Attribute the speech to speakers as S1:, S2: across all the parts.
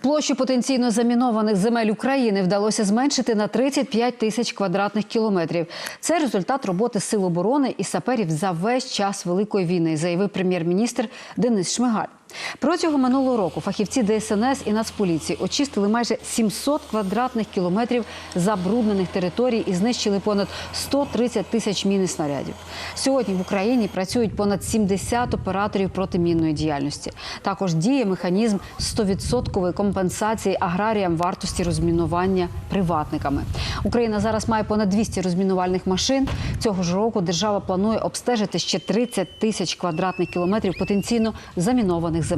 S1: Площу потенційно замінованих земель України вдалося зменшити на 35 тисяч квадратних кілометрів. Це результат роботи сил оборони і саперів за весь час великої війни, заявив прем'єр-міністр Денис Шмигаль. Протягом минулого року фахівці ДСНС і Нацполіції очистили майже 700 квадратних кілометрів забруднених територій і знищили понад 130 тисяч мін і снарядів. Сьогодні в Україні працюють понад 70 операторів протимінної діяльності. Також діє механізм 100% компенсації аграріям вартості розмінування приватниками. Україна зараз має понад 200 розмінувальних машин. Цього ж року держава планує обстежити ще 30 тисяч квадратних кілометрів потенційно замінованих земель.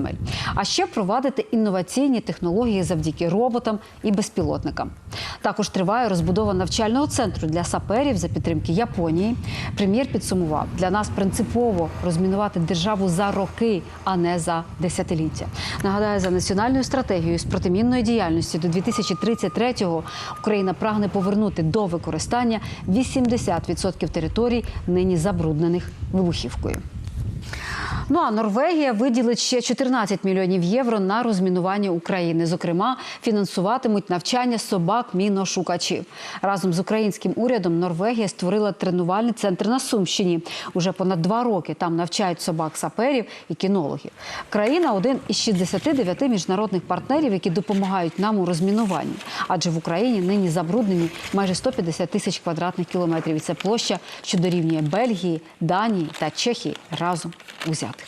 S1: А ще впровадити інноваційні технології завдяки роботам і безпілотникам. Також триває розбудова навчального центру для саперів за підтримки Японії. Прем'єр підсумував, для нас принципово розмінувати державу за роки, а не за десятиліття. Нагадаю, за національною стратегією з протимінної діяльності до 2033-го Україна прагне повернути до використання 80% територій, нині забруднених вибухівкою. Ну а Норвегія виділить ще 14 мільйонів євро на розмінування України. Зокрема, фінансуватимуть навчання собак міношукачів. Разом з українським урядом Норвегія створила тренувальний центр на Сумщині. Уже понад два роки там навчають собак саперів і кінологів. Країна один із 69 міжнародних партнерів, які допомагають нам у розмінуванні. Адже в Україні нині забруднені майже 150 тисяч квадратних кілометрів. І це площа, що дорівнює Бельгії, Данії та Чехії разом узятих.